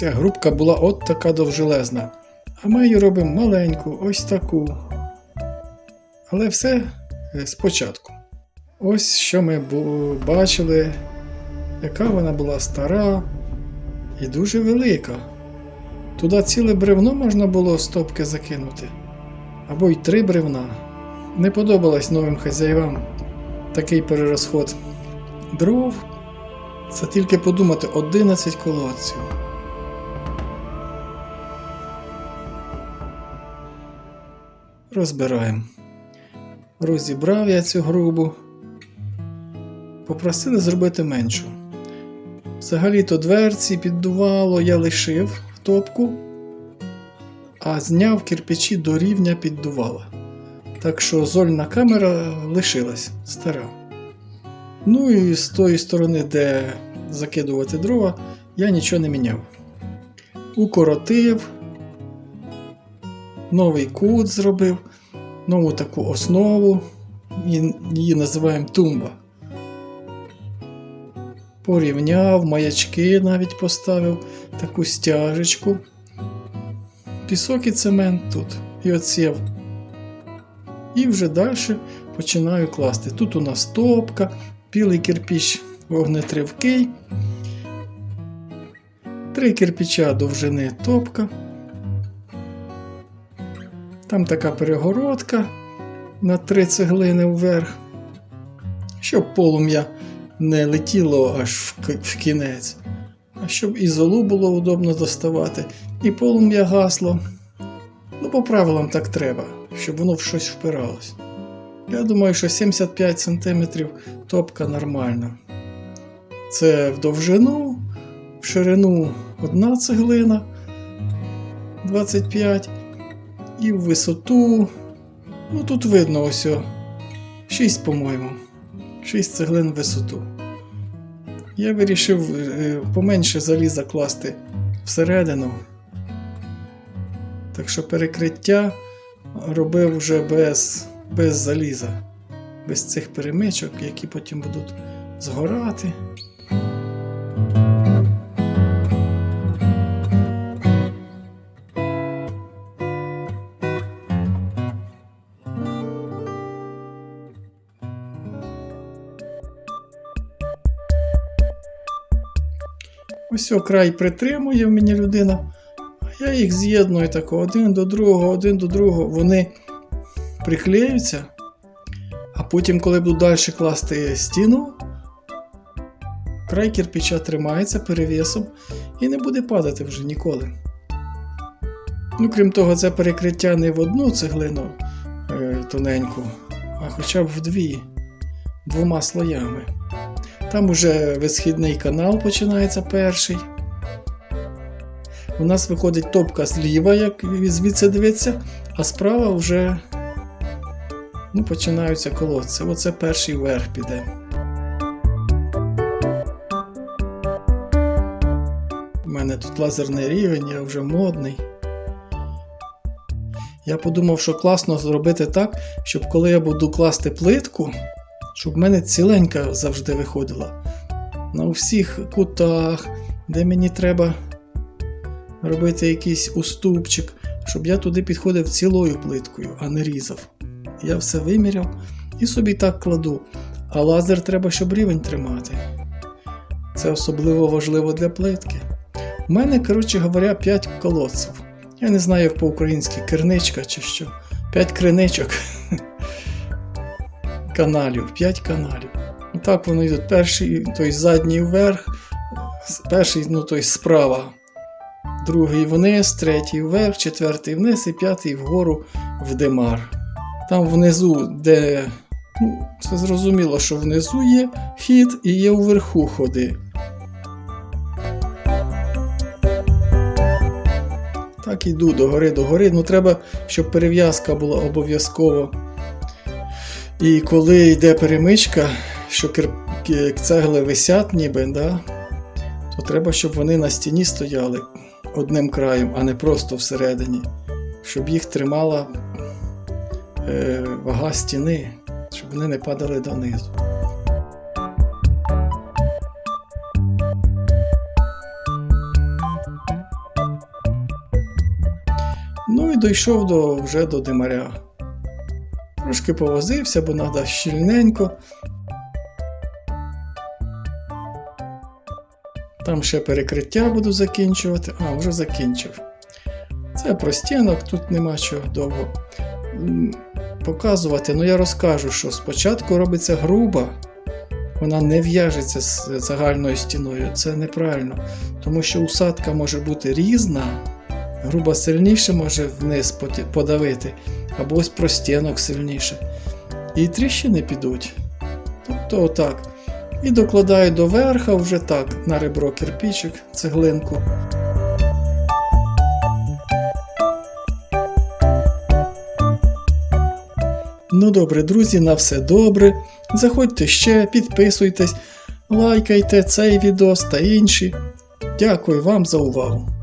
Ця грубка була от така довжелезна. А ми її робимо маленьку, ось таку. Але все е, спочатку. Ось що ми бачили, яка вона була стара і дуже велика. Туди ціле бревно можна було стопки закинути, або й три бревна. Не подобалось новим хазяївам такий перерозход дров. Це тільки подумати 11 колодців. Розбираємо. Розібрав я цю грубу. Попросили зробити меншу. Взагалі-то дверці піддувало, я лишив топку, а зняв кирпичі до рівня піддувала. Так що зольна камера лишилась стара. Ну і з тої сторони, де закидувати дрова, я нічого не міняв. Укоротив, новий кут зробив, нову таку основу, її називаємо тумба. Порівняв, маячки навіть поставив, таку стяжечку. Пісок і цемент тут і оцєв. І вже далі починаю класти. Тут у нас топка, білий кирпіч вогнетривкий, три кирпича довжини топка. Там така перегородка на три цеглини вверх, щоб полум'я не летіло аж в кінець, а щоб і золу було удобно доставати, і полум'я гасло. Ну, по правилам так треба, щоб воно в щось впиралось. Я думаю, що 75 см топка нормальна. Це в довжину, в ширину одна цеглина 25 і в висоту. Ну тут видно ось 6, по-моєму. 6 цеглин в висоту. Я вирішив е, поменше заліза класти всередину. Так що перекриття робив вже без, без заліза, без цих перемичок, які потім будуть згорати. Ось край притримує в мені людина. А я їх з'єдную так один до другого, один до другого. Вони приклеються. А потім, коли буду далі класти стіну, край кирпича тримається перевісом і не буде падати вже ніколи. Ну, крім того, це перекриття не в одну цеглину е, тоненьку, а хоча б в дві, двома слоями. Там уже висхідний канал починається перший. У нас виходить топка зліва, як звідси дивиться, а справа вже ну, починаються колодці. Оце перший верх піде. У мене тут лазерний рівень, я вже модний. Я подумав, що класно зробити так, щоб коли я буду класти плитку, щоб в мене ціленька завжди виходила. На всіх кутах, де мені треба робити якийсь уступчик, щоб я туди підходив цілою плиткою, а не різав. Я все виміряв і собі так кладу. А лазер треба, щоб рівень тримати. Це особливо важливо для плитки. У мене, коротше говоря, 5 колодців. Я не знаю, як по-українськи керничка чи що. 5 криничок каналів, 5 каналів. Так воно йде. Перший, той задній вверх, перший, ну той справа, другий вниз, третій вверх, четвертий вниз і п'ятий вгору в демар. Там внизу, де. Ну, це зрозуміло, що внизу є хід і є вверху ходи. Так іду до гори, до гори. Ну треба, щоб перев'язка була обов'язково. І коли йде перемичка, що цегли висять ніби, да, то треба, щоб вони на стіні стояли одним краєм, а не просто всередині. Щоб їх тримала е, вага стіни, щоб вони не падали донизу. Ну і дійшов до, вже до димаря. Трошки повозився, бо треба щільненько. Там ще перекриття буду закінчувати. А, вже закінчив. Це простінок, тут нема чого довго показувати. Ну я розкажу, що спочатку робиться груба, вона не в'яжеться з загальною стіною. Це неправильно. Тому що усадка може бути різна, груба сильніше може вниз подавити, або ось простінок сильніше. І тріщини підуть. Тобто отак. І докладаю до верха вже так, на ребро кирпичик, цеглинку. Ну добре, друзі, на все добре. Заходьте ще, підписуйтесь, лайкайте цей відос та інші. Дякую вам за увагу.